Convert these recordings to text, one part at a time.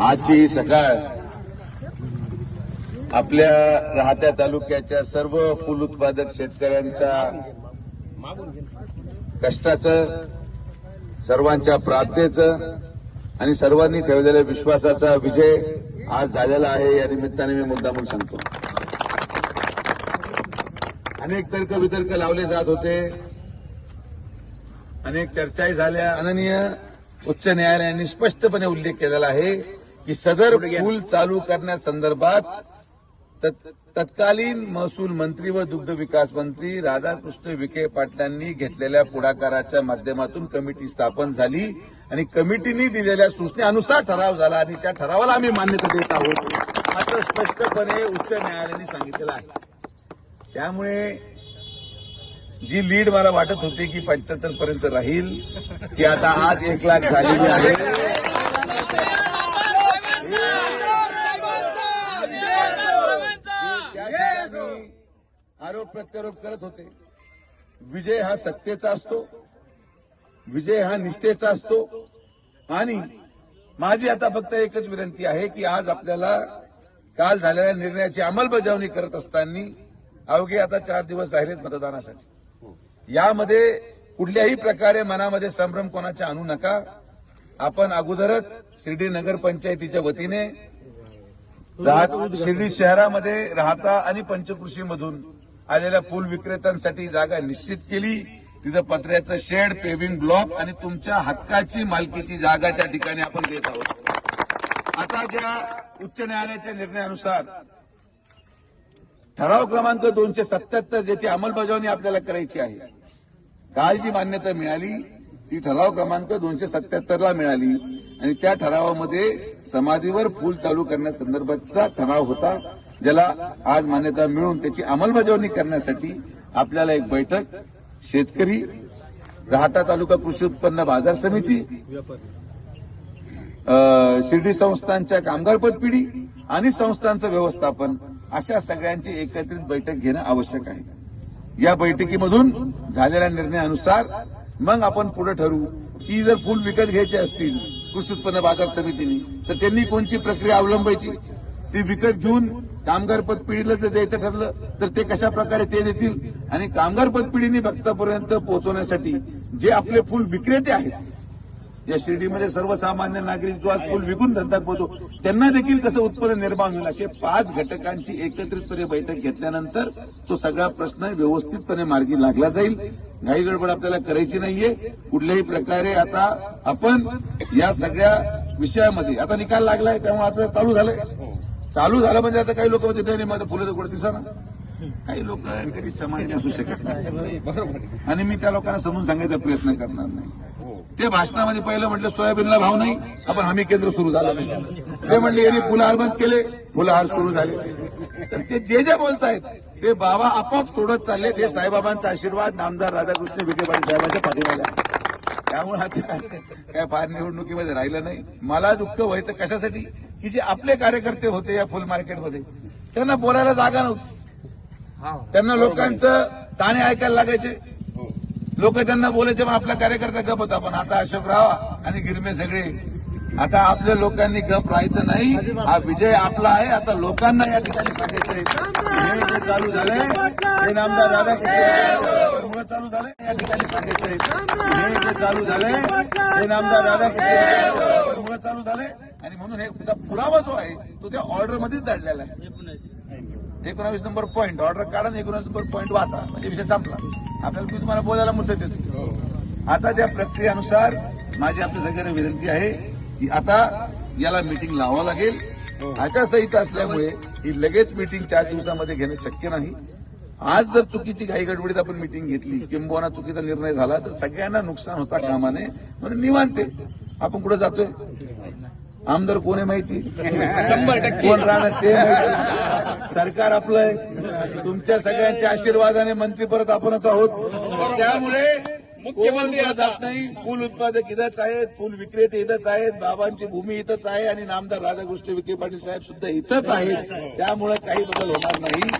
आजची सकाळ आपल्या राहत्या तालुक्याच्या सर्व फुल उत्पादक शेतकऱ्यांच्या कष्टाचं सर्वांच्या प्रार्थनेचं आणि सर्वांनी ठेवलेल्या विश्वासाचा विजय आज झालेला आहे. या निमित्ताने मी मुद्दामून सांगतो. अनेक तर्क वितर्क लावले जात होते. अनेक चर्चाही झाल्या. अननीय उच्च न्यायालयाने स्पष्टपणे उल्लेख केलेला आहे. की सदर पूल चालू करण्यासंदर्भात तत्- तत्कालीन महसूल मंत्री व दुग्ध विकास मंत्री राधाकृष्ण विखे पाटलांनी घेतलेल्या पुढाकाराच्या माध्यमातून कमिटी स्थापन झाली आणि कमिटीने दिलेल्या सूचनेनुसार ठराव झाला आणि त्या ठरावाला आम्ही मान्यता देत आहोत असं स्पष्टपणे उच्च न्यायालयाने सांगितलेलं आहे. त्यामुळे जी लीड मला वाटत होती की पंच्याहत्तर पर्यंत राहील ती आता आज एक लाख झालेली आहे. आरोप प्रत्यारोप करत होते. विजय हा सत्तेचा असतो. विजय हा निष्ठेचा असतो. आणि माझी आता फक्त एकच विनंती आहे की आज आपल्याला काल झालेल्या निर्णयाची अंमलबजावणी करत असताना अवघे आता चार दिवस राहिलेत मतदानासाठी. यामध्ये कुठल्याही प्रकारे मनामध्ये संभ्रम कोणाच्या आणू नका. आपण अगोदरच शिर्डी नगर पंचायतीच्या वतीने शिर्डी शहरामध्ये राहता आणि पंचकृषीमधून आलेल्या फुल विक्रेत्यांसाठी जागा निश्चित केली. तिथं पत्र्याचं शेड पेव्हिंग ब्लॉक आणि तुमच्या हक्काची मालकीची जागा त्या ठिकाणी आपण देत आहोत. आता ज्या उच्च न्यायालयाच्या निर्णयानुसार ठराव क्रमांक दोनशे सत्याहत्तर ज्याची अंमलबजावणी आपल्याला करायची आहे काल जी मान्यता मिळाली ती ठराव क्रमांक दोनशे सत्याहत्तरला मिळाली आणि त्या ठरावामध्ये समाधीवर फूल चालू करण्यासंदर्भातचा ठराव होता. ज्याला आज मान्यता मिळून त्याची अंमलबजावणी करण्यासाठी आपल्याला एक बैठक शेतकरी राहता तालुका कृषी उत्पन्न बाजार समिती शिर्डी संस्थांच्या कामगार पदपिढी आणि संस्थांचं व्यवस्थापन अशा सगळ्यांची एकत्रित बैठक घेणं आवश्यक आहे. या बैठकीमधून झालेल्या निर्णयानुसार मग आपण पुढे ठरवू की जर फुल विकत घ्यायचे असतील कृषी उत्पन्न बाजार समितीने तर त्यांनी कोणची प्रक्रिया अवलंबायची? ती विकत घेऊन कामगार पदपिढीला जर द्यायचं ठरलं तर ते कशा प्रकारे ते देतील? आणि कामगार पदपिढीने भक्तापर्यंत पोहोचवण्यासाठी जे आपले फुल विक्रेते आहेत या शिर्डीमध्ये सर्वसामान्य नागरिक जो आज फुल विकून धंद्यात पोहोचतो त्यांना देखील कसं उत्पन्न निर्माण होईल असे पाच घटकांची एकत्रितपणे बैठक घेतल्यानंतर तो सगळा प्रश्न व्यवस्थितपणे मार्गी लागला जाईल. घाई गडबड आपल्याला करायची नाहीये. कुठल्याही प्रकारे आता आपण या सगळ्या विषयामध्ये आता निकाल लागलाय त्यामुळे आता चालू झालंय. चालू झालं म्हणजे आता काही लोक म्हणते नाही माझं फुलं तर कुठे दिसा काही लोक कधी समाधानी असू शकत नाही. आणि मी त्या लोकांना समजून सांगायचा प्रयत्न करणार नाही. ते भाषणामध्ये पहिलं म्हटलं सोयाबीनला भाव नाही आपण हमी केंद्र सुरू झालं. नाही ते म्हणले यांनी फुलहार बंद केले फुलहार सुरू झाले. तर ते जे जे बोलतायत ते बाबा आपोआप सोडत चालले. ते साईबाबांचा आशीर्वाद नामदार राधाकृष्ण विखे पाटील साहेबांच्या पाठीमागे आहे. त्यामुळे आता काय फार निवडणुकीमध्ये राहिलं नाही. मला दुःख व्हायचं कशासाठी? की जे आपले कार्यकर्ते होते या फुल मार्केटमध्ये त्यांना बोलायला जागा नव्हती. त्यांना लोकांचं ताणे ऐकायला लागायचे. लोक त्यांना बोलायचे पण आपला कार्यकर्ता गप होता पण आता अशोक राव आणि गिरमे सगळे आता आपल्या लोकांनी गप राहायचं नाही. हा विजय आपला आहे. आता लोकांना या ठिकाणी सांगायचंय. चालू झालंय हे नामदार राधाकृष्ण. चालू झालंय या ठिकाणी सांगायचंय हे जे चालू झालंय हे नामदार राधाकृष्ण चालू झालंय आणि म्हणून हे पुरावा जो आहे तो त्या ऑर्डरमध्येच दडलेला आहे. एकोणावीस नंबर पॉईंट ऑर्डर काढा आणि एकोणावीस नंबर पॉईंट वाचा. म्हणजे विषय संपला. आपल्याला मी तुम्हाला बोलायला मुद्दे देतो आता त्या प्रक्रियेनुसार माझी आपल्या सगळ्यांना विनंती आहे की आता याला मीटिंग लावावं लागेल. आचारसंहिता असल्यामुळे ही लगेच मीटिंग चार दिवसामध्ये घेणं शक्य नाही. आज जर चुकीची घाई गडबडीत आपण मीटिंग घेतली किंबहुना चुकीचा निर्णय झाला तर सगळ्यांना नुकसान होता कामा नये म्हणून निवांते आपण कुठे जातोय? आमदार कोण आहे माहिती? शंभर टक्के. कोण राहणार ते माहिती. सरकार आपलं आहे. तुमच्या सगळ्यांच्या आशीर्वादाने मंत्री परत आपणच आहोत. त्यामुळे मुख्यमंत्री जात नाही? फुल उत्पादक इथंच आहेत फुल विक्रेते इथंच आहेत बाबांची भूमी इथंच आहे आणि नामदार राधाकृष्ण विखे पाटील साहेब सुद्धा इथंच आहेत. त्यामुळे काही बदल होणार नाही.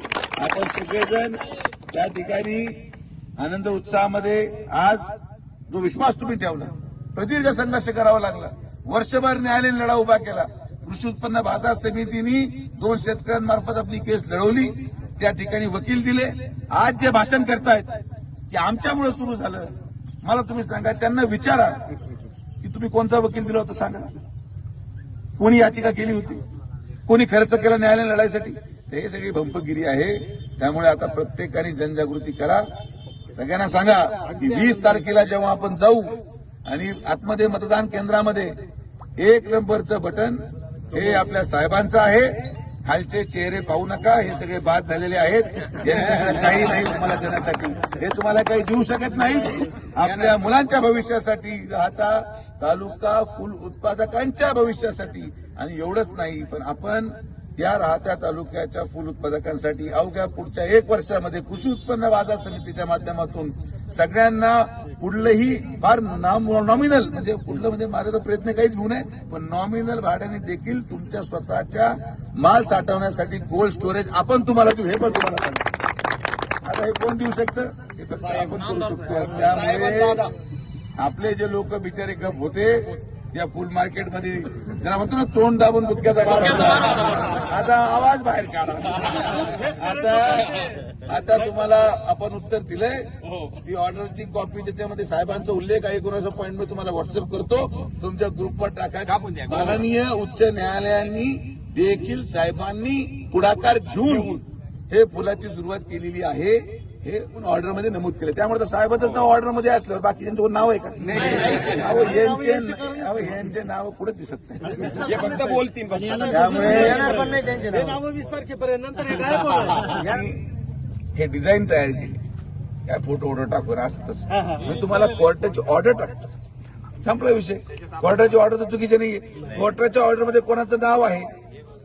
आपण सगळेजण त्या ठिकाणी आनंद उत्साहामध्ये आज जो विश्वास तुम्ही ठेवला प्रदीर्घ संघर्ष करावा लागला. वर्षभर न्यायालयीन लढा उभा केला. कृषी उत्पन्न बाजार समितीने दोन शेतकऱ्यांमार्फत आपली केस लढवली. त्या ठिकाणी वकील दिले. आज जे भाषण करतायत की आमच्यामुळे सुरू झालं. मला तुम्ही सांगा त्यांना विचारा की तुम्ही कोणचा वकील दिला होता सांगा. कोणी याचिका केली होती? कोणी खर्च केला न्यायालय लढाईसाठी? हे सगळी भंपगिरी आहे. त्यामुळे आता प्रत्येकाने जनजागृती करा. सगळ्यांना सांगा की वीस तारखेला जेव्हा आपण जाऊ आणि आतमध्ये मतदान केंद्रामध्ये एक नंबरचं बटन हे आपल्या साहेबांचं आहे. खालचे चेहरे पाहू नका हे सगळे बाद झालेले आहेत. यांच्याकडे काही नाही तुम्हाला देण्यासाठी. हे तुम्हाला काही देऊ शकत नाही. आपल्या मुलांच्या भविष्यासाठी राहता तालुका फुल उत्पादकांच्या भविष्यासाठी. आणि एवढंच नाही पण आपण या राहत्या तालुक्याच्या फुल उत्पादकांसाठी अवघ्या पुढच्या एक वर्षामध्ये कृषी उत्पन्न बाजार समितीच्या माध्यमातून सगळ्यांना कुठलंही फार नॉमिनल म्हणजे कुठलं म्हणजे मारायचा प्रयत्न काहीच घेऊ नये पण नॉमिनल भाड्याने देखील तुमच्या स्वतःच्या माल साठवण्यासाठी कोल्ड स्टोरेज आपण तुम्हाला देऊ हे पण तुम्हाला सांगतो आता हे कोण देऊ शकतं? हे फक्त आपण करू शकतो. त्यामुळे आपले जे लोक बिचारे गप होते या फुल मार्केटमध्ये जरा म्हणतो ना तोंड दाबून गुटक्याचा आता आवाज बाहेर काढा. आता आता तुम्हाला आपण उत्तर दिलंय. ती ऑर्डरची कॉपी त्याच्यामध्ये साहेबांचा उल्लेख आहे कोणाचा पॉईंट मी तुम्हाला व्हॉट्सअप करतो. तुमच्या ग्रुपवर टाका. माननीय उच्च न्यायालयांनी देखील साहेबांनी पुढाकार घेऊन. हे फुलाची सुरुवात केलेली आहे. हे ऑर्डरमध्ये नमूद केलं त्यामुळे तर साहेबांचं नाव ऑर्डरमध्ये असल्यावर बाकी त्यांचं कोण नाव आहे का? अहो, यांचे अहो, यांचे नाव पुढे दिसत नाही. हे फक्त बोलतील. त्यामुळे हे डिझाईन तयार केली. काय फोटो ऑर्डर टाकून असं तसं. मी तुम्हाला कोर्टाची ऑर्डर टाकतो. संपला विषय. कोर्टाची ऑर्डर तर चुकीची नाहीये. कोर्टाच्या ऑर्डरमध्ये कोणाचं नाव आहे?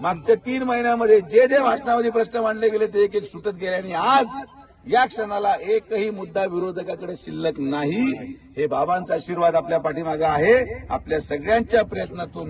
मागच्या तीन महिन्यामध्ये जे जे भाषणामध्ये प्रश्न मांडले गेले ते एक एक सुटत गेले आणि आज या क्षणाला एकही मुद्दा विरोधकाकडे शिल्लक नाही. हे बाबांचा आशीर्वाद आपल्या पाठीमागे आहे. आपल्या सगळ्यांच्या प्रयत्नातून